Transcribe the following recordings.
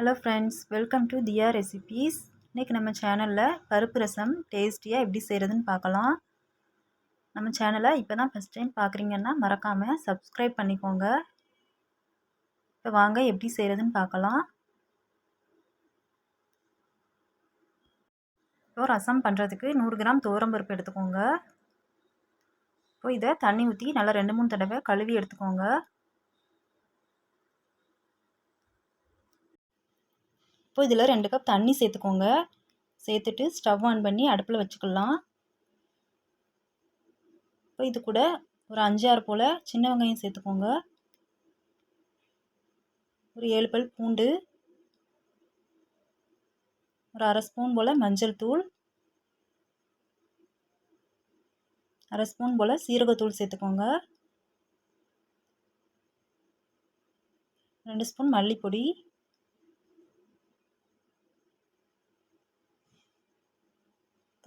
Hello friends welcome to Diya recipes இன்றைக்கி நம்ம சேனலில் பருப்பு ரசம் டேஸ்டியாக எப்படி செய்கிறதுன்னு பார்க்கலாம். நம்ம சேனலை இப்போ தான் ஃபஸ்ட் டைம் பார்க்குறீங்கன்னா மறக்காமல் சப்ஸ்கிரைப் பண்ணிக்கோங்க. இப்போ வாங்க எப்படி செய்கிறதுன்னு பார்க்கலாம். இப்போ ரசம் பண்ணுறதுக்கு நூறு கிராம் பருப்பு எடுத்துக்கோங்க. இப்போ இதை தண்ணி ஊற்றி நல்லா ரெண்டு மூணு தடவை கழுவி எடுத்துக்கோங்க. இப்போ இதில் ரெண்டு கப் தண்ணி சேர்த்துக்கோங்க. சேர்த்துட்டு ஸ்டவ் ஆன் பண்ணி அடுப்பில் வச்சுக்கலாம். இப்போ இது கூட ஒரு அஞ்சாறு போல் சின்ன வெங்காயம் சேர்த்துக்கோங்க. ஒரு ஏழு பல் பூண்டு. ஒரு அரை ஸ்பூன் போல் மஞ்சள் தூள். அரை ஸ்பூன் போல் சீரகத்தூள் சேர்த்துக்கோங்க. ரெண்டு ஸ்பூன் மல்லிப்பொடி.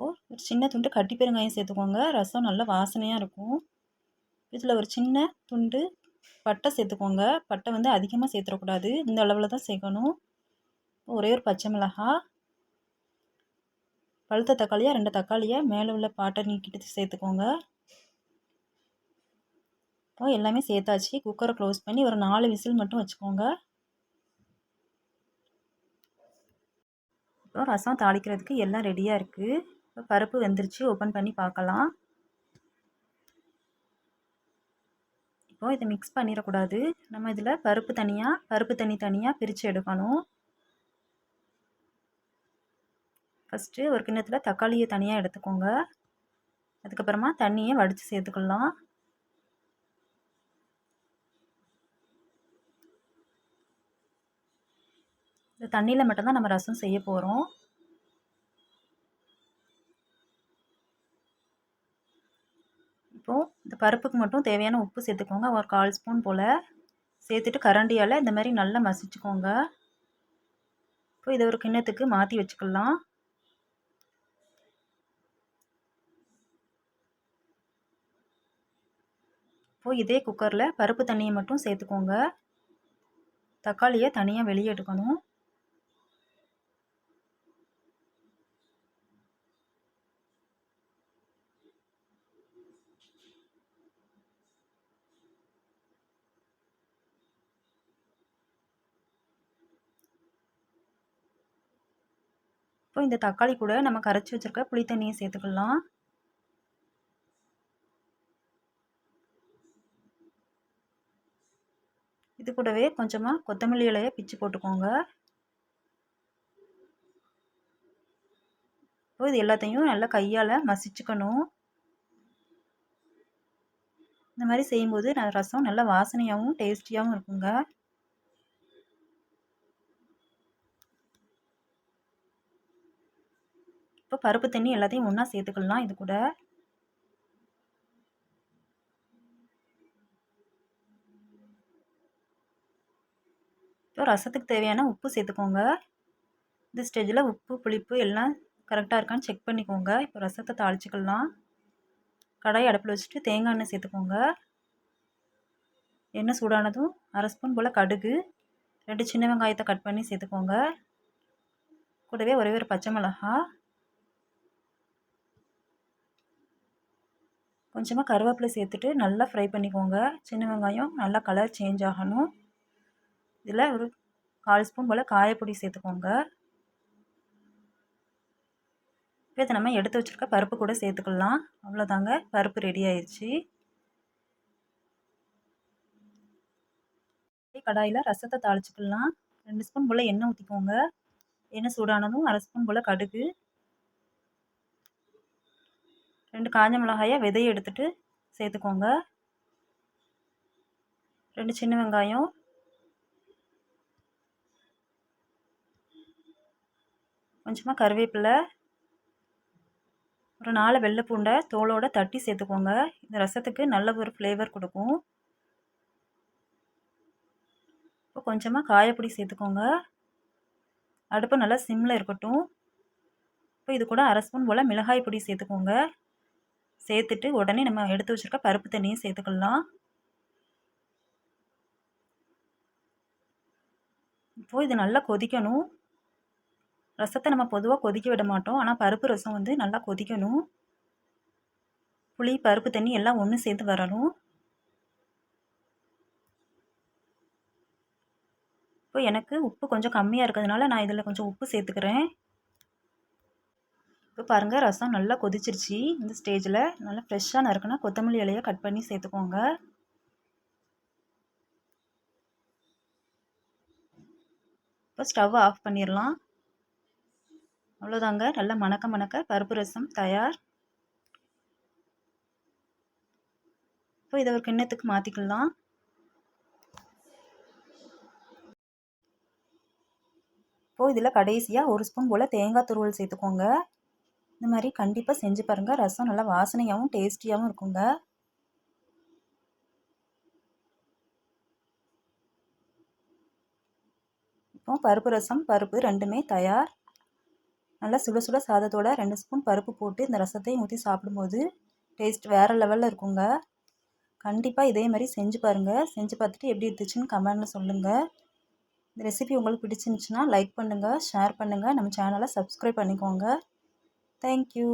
இப்போது ஒரு சின்ன துண்டு கட்டி பெருங்காயம் சேர்த்துக்கோங்க. ரசம் நல்லா வாசனையாக இருக்கும். இதில் ஒரு சின்ன துண்டு பட்டை சேர்த்துக்கோங்க. பட்டை வந்து அதிகமாக சேர்த்துடக்கூடாது இந்த அளவில் தான் சேர்க்கணும். ஒரே ஒரு பச்சை மிளகாய் பழுத்த தக்காளியாக ரெண்டு தக்காளியாக மேலே உள்ள பாட்டை நீக்கிட்டு சேர்த்துக்கோங்க. இப்போ எல்லாமே சேர்த்தாச்சு. குக்கரை க்ளோஸ் பண்ணி ஒரு நாலு விசில் மட்டும் வச்சுக்கோங்க. இப்போ ரசம் தாளிக்கிறதுக்கு எல்லாம் ரெடியாக இருக்குது இப்போ பருப்பு வெந்துருச்சு. ஓப்பன் பண்ணி பார்க்கலாம். இப்போது இதை மிக்ஸ் பண்ணிடக்கூடாது. நம்ம இதில் பருப்பு தனியாக பருப்பு தண்ணி தனியாக பிரித்து எடுக்கணும். ஃபஸ்ட்டு ஒரு கிண்ணத்தில் தக்காளியை தனியாக எடுத்துக்கோங்க. அதுக்கப்புறமா தண்ணியை வடித்து சேர்த்துக்கலாம். இந்த தண்ணியில் மட்டும்தான் நம்ம ரசம் செய்ய போகிறோம் இப்போது இந்த பருப்புக்கு மட்டும் தேவையான உப்பு சேர்த்துக்கோங்க. ஒரு கால் ஸ்பூன் போல் சேர்த்துட்டு கரண்டியால் இந்த மாதிரி நல்லா மசிச்சுக்கோங்க. இப்போ இதை ஒரு கிண்ணத்துக்கு மாற்றி வச்சுக்கலாம். இப்போது இதே குக்கரில் பருப்பு தண்ணியை மட்டும் சேர்த்துக்கோங்க. தக்காளியை தனியாக வெளியே எடுக்கணும். இப்போ இந்த தக்காளி கூட நம்ம கரைச்சி வச்சுருக்க புளி தண்ணியை சேர்த்துக்கலாம். இது கூடவே கொஞ்சமாக கொத்தமல்லி இலையை பிச்சு போட்டுக்கோங்க. இப்போ இது எல்லாத்தையும் நல்லா கையால் மசிச்சுக்கணும். இந்த மாதிரி செய்யும்போது ரசம் நல்லா வாசனையாகவும் டேஸ்டியாகவும் இருக்குங்க. இப்போ பருப்பு தண்ணி எல்லாத்தையும் ஒன்றா சேர்த்துக்கலாம் இது கூட? இப்போ ரசத்துக்கு தேவையான உப்பு சேர்த்துக்கோங்க. இந்த ஸ்டேஜில் உப்பு புளிப்பு எல்லாம் கரெக்டாக இருக்கான்னு செக் பண்ணிக்கோங்க. இப்போ ரசத்தை தாளிச்சிக்கலாம் கடாய் அடுப்பில் வச்சுட்டு தேங்காய் எண்ணெய் சேர்த்துக்கோங்க. எண்ணெய் சூடானதும் அரை ஸ்பூன் போல் கடுகு ரெண்டு சின்ன வெங்காயத்தை கட் பண்ணி சேர்த்துக்கோங்க. கூடவே ஒரே ஒரு பச்சை மிளகா கொஞ்சமாக கருவேப்பிலை சேர்த்துட்டு நல்லா ஃப்ரை பண்ணிக்கோங்க. சின்ன வெங்காயம் நல்லா கலர் சேஞ்ச் ஆகணும். இதில் ஒரு கால் ஸ்பூன் போல் காயப்பொடி சேர்த்துக்கோங்க. இப்போ இதை நம்ம எடுத்து வச்சுருக்க பருப்பு கூட சேர்த்துக்கலாம். அவ்வளோதாங்க பருப்பு ரெடி ஆயிடுச்சு கடாயில் ரசத்தை தாளிச்சுக்கலாம். ரெண்டு ஸ்பூன் போல் எண்ணெய் ஊற்றிக்கோங்க எண்ணெய் சூடானதும் அரை ஸ்பூன் போல் கடுகு. ரெண்டு காஞ்ச மிளகாயை விதையை எடுத்துகிட்டு சேர்த்துக்கோங்க. ரெண்டு சின்ன வெங்காயம். கொஞ்சமாக கருவேப்பிலை. ஒரு நாலு வெள்ளை பூண்டை தோலோடு தட்டி சேர்த்துக்கோங்க. இந்த ரசத்துக்கு நல்ல ஒரு ஃப்ளேவர் கொடுக்கும். இப்போ கொஞ்சமாக காயப்பொடி சேர்த்துக்கோங்க. அடுப்பு நல்லா சிம்மில் இருக்கட்டும். இப்போ இது கூட அரை ஸ்பூன் போல் மிளகாய் பொடி சேர்த்துக்கோங்க. சேர்த்துட்டு உடனே நம்ம எடுத்து வச்சுருக்க பருப்பு தண்ணியும் சேர்த்துக்கலாம். இப்போது இது நல்லா கொதிக்கணும். ரசத்தை நம்ம பொதுவாக கொதிக்க விட மாட்டோம். ஆனால் பருப்பு ரசம் வந்து நல்லா கொதிக்கணும். புளி பருப்பு தண்ணி எல்லாம் ஒன்று சேர்த்து வரணும். இப்போ எனக்கு உப்பு கொஞ்சம் கம்மியாக இருக்கிறதுனால நான் இதில் கொஞ்சம் உப்பு சேர்த்துக்கிறேன். இருக்குது பாருங்கள் ரசம் நல்லா கொதிச்சிருச்சு. இந்த ஸ்டேஜில் நல்லா ஃப்ரெஷ்ஷாக நறுக்குனா கொத்தமல்லி இலையை கட் பண்ணி சேர்த்துக்கோங்க. இப்போ ஸ்டவ் ஆஃப் பண்ணிடலாம் அவ்வளோதாங்க நல்லா மணக்க மணக்க பருப்பு ரசம் தயார். இப்போ இதை ஒரு கிண்ணத்துக்கு மாற்றிக்கலாம் இப்போது இதில் கடைசியாக ஒரு ஸ்பூன் போல் தேங்காய் துருவல் சேர்த்துக்கோங்க. இந்த மாதிரி கண்டிப்பாக செஞ்சு பாருங்கள் ரசம் நல்லா வாசனையாகவும் டேஸ்டியாகவும் இருக்குங்க. இப்போ பருப்பு ரசம் பருப்பு ரெண்டுமே தயார். நல்லா சுட சுட சாதத்தோட ரெண்டு ஸ்பூன் பருப்பு போட்டு இந்த ரசத்தையும் ஊற்றி சாப்பிடும்போது டேஸ்ட் வேறு லெவலில் இருக்குங்க. கண்டிப்பாக இதே மாதிரி செஞ்சு பாருங்கள் செஞ்சு பார்த்துட்டு எப்படி இருந்துச்சுன்னு கமெண்டில் சொல்லுங்கள் இந்த ரெசிபி உங்களுக்கு பிடிச்சிருந்துச்சுன்னா லைக் பண்ணுங்கள் ஷேர் பண்ணுங்கள் நம்ம சேனலை சப்ஸ்கிரைப் பண்ணிக்கோங்க. தேங்க்யூ